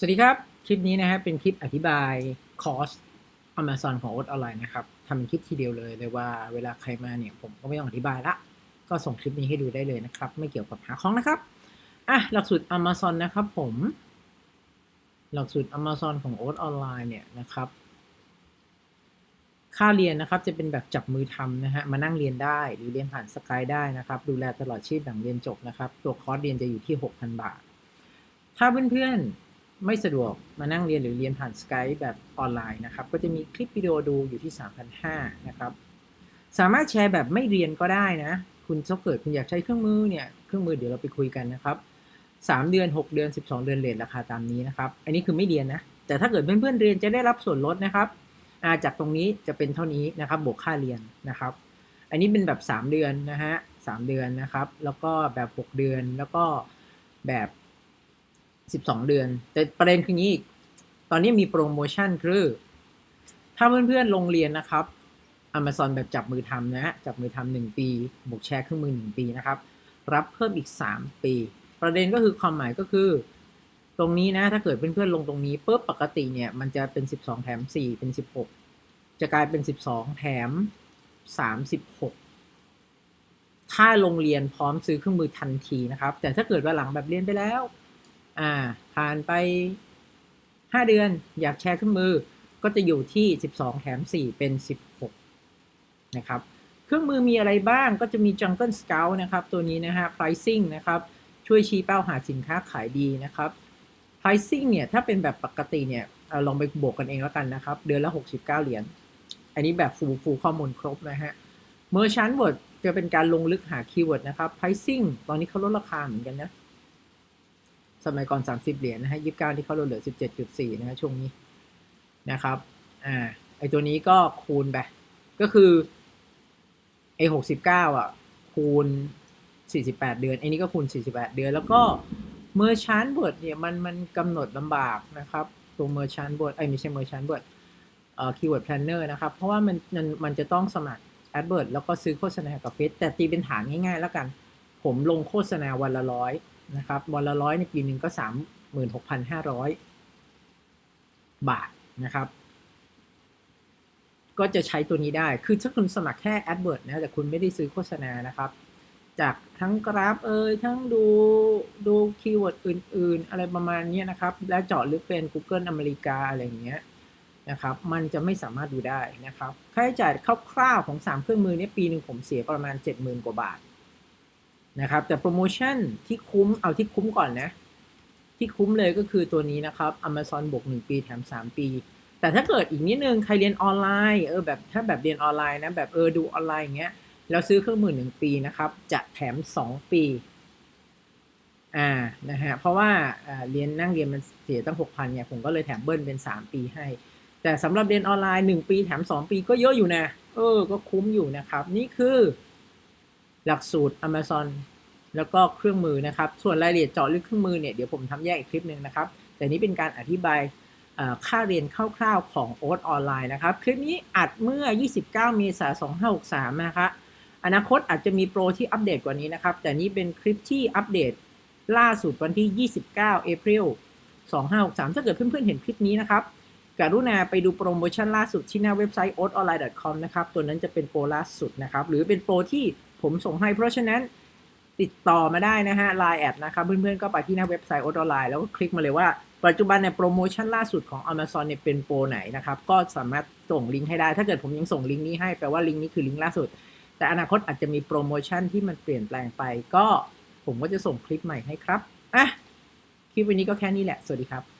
สวัสดีครับ คลิปนี้นะฮะเป็นคลิปอธิบายคอร์ส Amazon ของโอ๊ตออนไลน์นะครับทำเป็นคลิปทีเดียวเลยเลยว่าเวลาใครมาเนี่ยผมก็ไม่ต้องอธิบายละ ก็ส่งคลิปนี้ให้ดูได้เลยนะครับ ไม่เกี่ยวกับหาของนะครับอะหลักสูตร Amazon นะครับผม หลักสูตร Amazon ของโอ๊ตออนไลน์เนี่ยนะครับ ค่าเรียนนะครับจะเป็นแบบจับมือทำนะฮะมานั่งเรียนได้หรือเรียนผ่านสกายได้นะครับ ดูแลตลอดชีพหลังเรียนจบนะครับ ตัวคอร์สเรียนจะอยู่ที่ 6,000 บาท ถ้าเพื่อนๆ ไม่สะดวกมานั่งเรียนหรือเรียนผ่านสกายแบบออนไลน์นะครับ ก็จะมีคลิปวิดีโอดูอยู่ที่ 3,500 นะครับ สามารถแชร์แบบไม่เรียนก็ได้นะ คุณถ้าเกิดคุณอยากใช้เครื่องมือเนี่ย เครื่องมือเดี๋ยวเราไปคุยกันนะครับ 3 เดือน 6 เดือน 12 เดือนเลทราคาตามนี้นะครับ อันนี้คือไม่เรียนนะ แต่ถ้าเกิดเพื่อนๆเรียนจะได้รับส่วนลดนะครับอาจากตรงนี้จะเป็นเท่านี้นะครับบวกค่าเรียนนะครับ อันนี้เป็นแบบ 3 เดือนนะฮะ3เดือนนะครับ แล้วก็แบบ 6 เดือน แล้วก็แบบ 12เดือน แต่ประเด็นคืองี้อีก ตอนนี้มีโปรโมชั่นคือ ถ้าเพื่อนๆลงเรียนนะครับ Amazon แบบจับมือทำนะจับมือทำหนึ่งปีบวกแชร์เครื่องมือ1ปีนะครับ รับเพิ่มอีก3ปี ประเด็นก็คือความหมายก็คือ ตรงนี้นะ ถ้าเกิดเพื่อนๆลงตรงนี้ปุ๊บปกติเนี่ย มันจะเป็น12แถม4เป็น16จะกลายเป็น12แถม36ถ้าลงเรียนพร้อมซื้อเครื่องมือทันทีนะครับ แต่ถ้าเกิดว่าหลังแบบเรียนไปแล้ว อ่าผ่านไป 5 เดือนอยากแชร์เครื่องมือก็จะอยู่ที่ 12 แถม 4 เป็น 16 นะครับ เครื่องมือมีอะไรบ้างก็จะมี Jungle Scout นะครับ ตัวนี้นะฮะ pricing นะครับ ช่วยชี้เป้าหาสินค้าขายดีนะครับ pricing เนี่ย ถ้าเป็นแบบปกติเนี่ยเอาลองไปบวกกันเองแล้วกันนะครับ เดือนละ 69 เหรียญ อันนี้แบบฟูฟูข้อมูลครบนะฮะ Merchant Word จะเป็นการลงลึกหาคีย์เวิร์ดนะครับ pricing ตอนนี้เขาลดราคาเหมือนกันนะ สมัยก่อน 30 เหรียญนะฮะ29ที่เขาลดเหลือ 17.4 นะฮะช่วงนี้นะครับอ่าไอตัวนี้ก็คูณไปก็คือไอ69อะ คูณ 48 เดือนไอนี้ก็คูณ 48 เดือน แล้วก็ Merchant Word เนี่ยมันมันกำหนดลำบากนะครับ ตัว Merchant Word ไอไม่ใช่ Merchant Word เอ่อ Keyword Planner นอร์นะครับ เพราะว่ามันมันมันจะต้องสมัคร AdWord แล้วก็ซื้อโฆษณากับเฟซแต่ตีเป็นฐานง่ายๆแล้วกัน ผมลงโฆษณาวันละร้อย นะครับวันละร้อยในปีหนึ่งก็36,500บาทนะครับ ก็จะใช้ตัวนี้ได้ คือถ้าคุณสมัครแค่ AdWord นะ แต่คุณไม่ได้ซื้อโฆษณานะครับ จากทั้งกราฟเอ่ย ทั้งดูดูคีย์เวิร์ดอื่น ๆ อะไรประมาณนี้นะครับ และเจาะลึกเป็น Google อเมริกาอะไรอย่างเงี้ยนะครับ มันจะไม่สามารถดูได้นะครับ ค่าใช้จ่ายคร่าวๆของ 3 เครื่องมือนี้ปีหนึ่งผมเสียประมาณ 70,000 กว่าบาท นะครับ แต่โปรโมชั่นที่คุ้มเอาที่คุ้มก่อนนะ ที่คุ้มเลยก็คือตัวนี้นะครับ Amazon บวก1ปีแถม 3 ปี แต่ถ้าเกิดอีกนิดนึงใครเรียนออนไลน์เออแบบถ้าแบบเรียนออนไลน์นะแบบเออดูออนไลน์อย่างเงี้ยแล้วซื้อเครื่องมือหนึ่งปีนะครับ จะแถม 2 ปีอ่านะฮะเพราะว่าเรียนนั่งเรียนมันเสียตั้ง6,000เนี่ยผมก็เลยแถมเบิ้ลเป็น 3 ปีให้ แต่สำหรับเรียนออนไลน์ 1 ปีแถม 2 ปีก็เยอะอยู่นะ เออ ก็คุ้มอยู่นะครับ นี่คือ หลักสูตร Amazon แล้วก็เครื่องมือนะครับ ส่วนรายละเอียดเจาะลึกเครื่องมือเนี่ยเดี๋ยวผมทำแยกอีกคลิปหนึ่งนะครับ แต่นี้เป็นการอธิบายค่าเรียนคร่าวๆของโอ๊ตออนไลน์นะครับ คลิปนี้อัดเมื่อ 29 เมษายน 2563 นะครับอนาคตอาจจะมีโปรที่อัปเดตกว่านี้นะครับ แต่นี่เป็นคลิปที่อัปเดตล่าสุดวันที่ 29 เอพ i l 2563 ถ้าเกิดเพื่อนๆเห็นคลิปนี้นะครับ กรุณาไปดูโปรโมชั่นล่าสุดที่หน้าเว็บไซต์ o t o n l i n e c o m นะครับ ตัวนั้นจะเป็นโปรล่าสุดนะครับ หรือเป็นโปรที่ผมส่งให้ เพราะฉะนั้นติดต่อมาได้นะฮะ Line แอดนะครับ เพื่อนๆ ก็ไปที่หน้าเว็บไซต์ o t o n l i n e แล้วก็คลิกมาเลยว่า ปัจจุบันในโปรโมชั่นล่าสุดของ Amazon เนี่ยเป็นโปรไหนนะครับ ก็สามารถส่งลิงก์ให้ได้ ถ้าเกิดผมยังส่งลิงก์นี้ให้แปลว่าลิงก์นี้คือลิงก์ล่าสุด แต่อนาคตอาจจะมีโปรโมชั่นที่มันเปลี่ยนแปลงไป ก็ผมก็จะส่งคลิปใหม่ให้ครับอะคลิปวันนี้ก็แค่นี้แหละ สวัสดีครับ